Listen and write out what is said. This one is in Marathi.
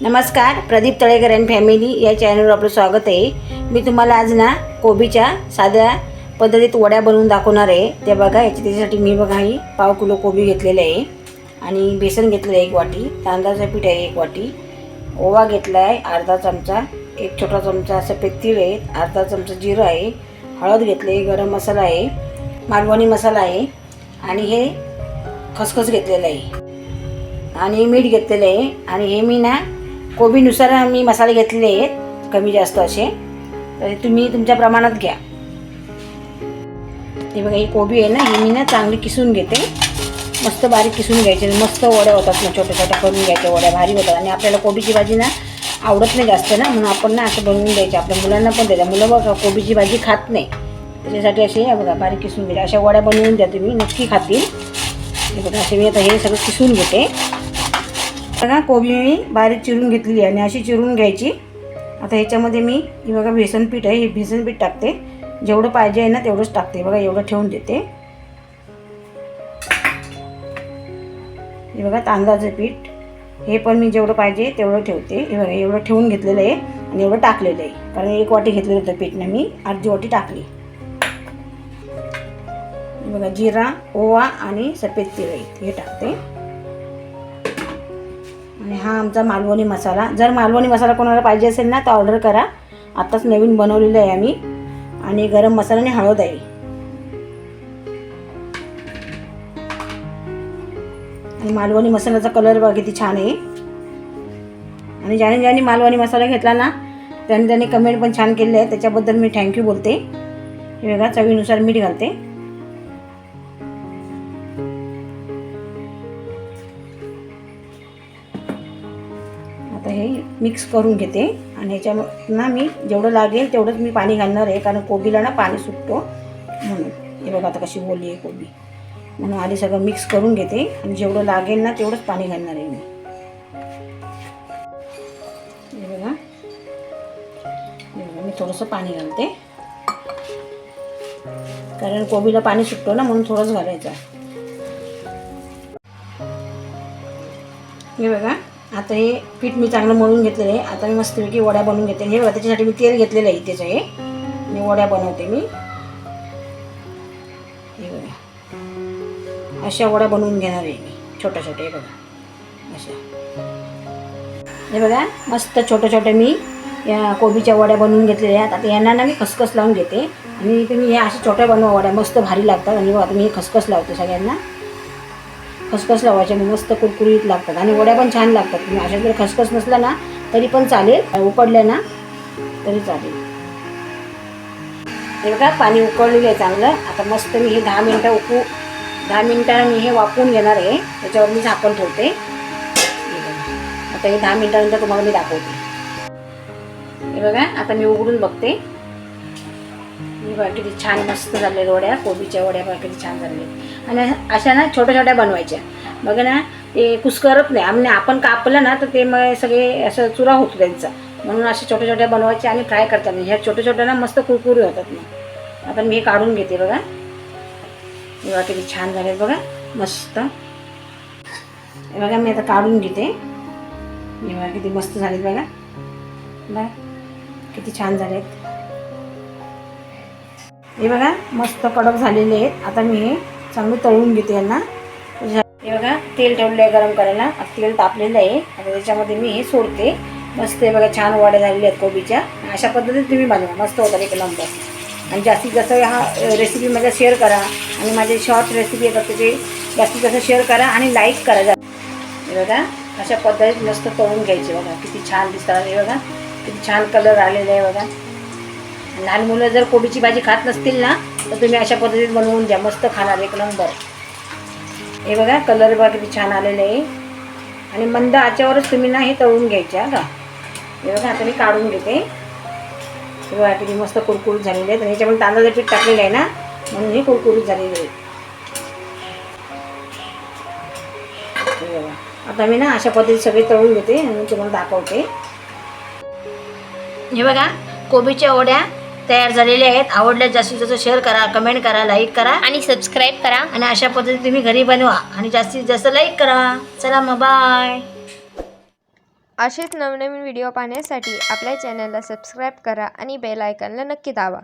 नमस्कार प्रदीप तळेकर अँड फॅमिली या चॅनलवर आपलं स्वागत आहे. मी तुम्हाला आज ना कोबीच्या साध्या पद्धतीत वड्या बनवून दाखवणार आहे. ते बघा याची त्याच्यासाठी मी बघा ही पाव किलो कोबी घेतलेले आहे. आणि बेसन घेतलेलं आहे एक वाटी तांदळाचं पीठ आहे एक वाटी ओवा घेतला आहे अर्धा चमचा एक छोटा चमचा सफेद तीळ आहे अर्धा चमचा जिरं आहे हळद घेतले गरम मसाला आहे मालवणी मसाला आहे आणि हे खसखस घेतलेलं आहे. आणि मीठ घेतलेलं आहे. आणि हे मी ना कोबीनुसार मी मसाले घेतले आहेत कमी जास्त असे. तर तुम्ही तुमच्या प्रमाणात घ्या. हे बघा ही कोबी आहे ना ही मी ना चांगली किसून घेते. मस्त बारीक किसून घ्यायचे मस्त वड्या होतात ना छोट्या छोट्या करून घ्यायच्या वड्या भारी होतात. आणि आपल्याला कोबीची भाजी ना आवडत नाही जास्त ना म्हणून आपण ना असं बनवून द्यायचे. आपल्या मुलांना पण द्यायचं. मुलं बघा कोबीची भाजी खात नाही. त्याच्यासाठी असे बघा बारीक किसून घ्यायचे. अशा वड्या बनवून द्या तुम्ही नक्की खातील. हे बघा असे मी आता हे सगळं किसून घेते. बघा कोबी मी बारीक चिरून घेतलेली आहे आणि अशी चिरून घ्यायची. आता ह्याच्यामध्ये मी ही बघा बेसन पीठ आहे हे बेसन पीठ टाकते. जेवढं पाहिजे आहे ना तेवढंच टाकते. बघा एवढं ठेवून देते. हे बघा तांदळाचं पीठ. हे पण मी जेवढं पाहिजे तेवढं ठेवते. हे बघा एवढं ठेवून घेतलेलं आहे आणि एवढं टाकलेलं आहे. कारण एक वाटी घेतलेलं होतं पीठनं मी अर्धी वाटी टाकली. बघा जिरा ओवा आणि सफेद तिळ आहे, हे टाकते. आणि हा आमचा मालवणी मसाला. जर मालवणी मसाला कोणाला पाहिजे असेल ना तर ऑर्डर करा. आत्ताच नवीन बनवलेलं आहे आम्ही. आणि गरम मसाला आणि हळद आहे. आणि मालवणी मसाल्याचा कलर बघा किती छान आहे. आणि ज्याने ज्याने मालवणी मसाला घेतला ना त्याने त्याने कमेंट पण छान केले आहे. त्याच्याबद्दल मी थँक्यू बोलते. वेगळ्या चवीनुसार मीठ घालते. मिक्स करून घेते. आणि ह्याच्या ना मी जेवढं लागेल तेवढंच मी पाणी घालणार आहे. कारण कोबीला ना पाणी सुटतो. म्हणून. हे बघा आता कशी बोलली आहे कोबी. म्हणून आधी सगळं मिक्स करून घेते. आणि जेवढं लागेल ना तेवढंच पाणी घालणार आहे मी. हे बघा. हे बघा मी थोडंसं पाणी घालते. कारण कोबीला पाणी सुटतो ना म्हणून थोडंच घालायचं हे बघा. आता हे पीठ मी चांगलं मळून घेतलेलं आहे. आता मी मस्तपैकी वड्या बनवून घेते हे बघा त्याच्यासाठी मी तेल घेतलेलं आहे त्याचं हे मी वड्या बनवते मी. हे बघा. अशा वड्या बनवून घेणार आहे मी. छोट्या छोट्या हे बघा. अशा. हे बघा मस्त छोट्या छोट्या मी या कोबीच्या वड्या बनवून घेतलेल्या आहेत. आता यांना ना मी खसखस लावून घेते. आणि तुम्ही ह्या अशा छोट्या बनवा वड्या मस्त भारी लागतात. आणि बघा तुम्ही हे खसखस लावते सगळ्यांना. खसखस लावायचे मग मस्त कुरकुरीत लागतात. आणि वड्या पण छान लागतात. तुम्ही अशा जर खसखस नसला ना तरी पण चालेल. उकडल्या ना तरी चालेल. हे बघा पाणी उकळलेलं आहे चांगलं. आता मस्त मी हे दहा मिनटं उकू दहा मिनटं मी हे वापरून घेणार आहे. त्याच्यावर मी झाकण ठेवते. आता हे दहा मिनटानंतर तुम्हाला मी दाखवते. हे बघा आता मी उघडून बघते. हे बघा किती छान मस्त झाले वड्या कोबीच्या वड्या बघा किती छान झाले आणि अशा ना छोट्या छोट्या बनवायच्या. बघा ना ते कुस्करत नाही. आम्ही आपण कापलं ना तर ते मग सगळे असं चुरा होतो त्यांचा. म्हणून अशा छोट्या छोट्या बनवायच्या आणि फ्राय करतात. ह्या छोट्या छोट्या ना मस्त कुरकुरी होतात मग. आता मी काढून घेते बघा. बघा किती छान झाले बघा. मस्त. हे बघा मी आता काढून घेते. बघा किती मस्त झालेत बघा. बघा. किती छान झालेत. हे बघा मस्त कडक झालेले आहेत. आता मी हे चांगलं तळून घेते यांना. हे बघा तेल ठेवलेलं आहे गरम करायला. आता तेल तापलेलं आहे. आता त्याच्यामध्ये मी हे सोडते. मस्त हे बघा छान वड्या झालेल्या आहेत कोबीच्या. अशा पद्धतीत तुम्ही बनवा. मस्त होतात एक नंबर. आणि जास्तीत जास्त हा रेसिपी माझ्या शेअर करा. आणि माझे शॉर्ट रेसिपी येतात ते जास्तीत जास्त शेअर करा आणि लाईक करा. जा हे बघा अशा पद्धतीत मस्त तळून घ्यायचे बघा. किती छान दिसतात. हे बघा किती छान कलर आलेला आहे बघा. लहान मुलं जर कोबीची भाजी खात नसतील ना तर तुम्ही अशा पद्धतीत बनवून द्या. मस्त खाणार एक नंबर. हे बघा कलर बघा किती छान आलेलं आहे. आणि मंद आच्यावरच तुम्ही ना हे तळून घ्यायच्या का? हे बघा आता मी काढून घेते. हे बघा किती मस्त कुरकुरीत झालेले आहेत. आणि याच्यामध्ये तांदळाचं पीठ टाकलेलं आहे ना म्हणून हे कुरकुरीत झालेलं आहे हे बघा आता मी ना अशा पद्धतीत सगळे तळून घेते आणि तुम्हाला दाखवते. हे बघा कोबीच्या ओढ्या तयार झालेल्या आहेत. आवडल्या जास्तीत जास्त शेअर करा कमेंट करा लाईक करा. आणि सबस्क्राईब करा. आणि अशा पद्धतीने तुम्ही घरी बनवा. आणि जास्तीत जास्त लाईक करा. चला मग बाय असेच नवनवीन व्हिडिओ पाहण्यासाठी आपल्या चॅनलला सबस्क्राईब करा आणि बेल आयकॉनला नक्की दाबा.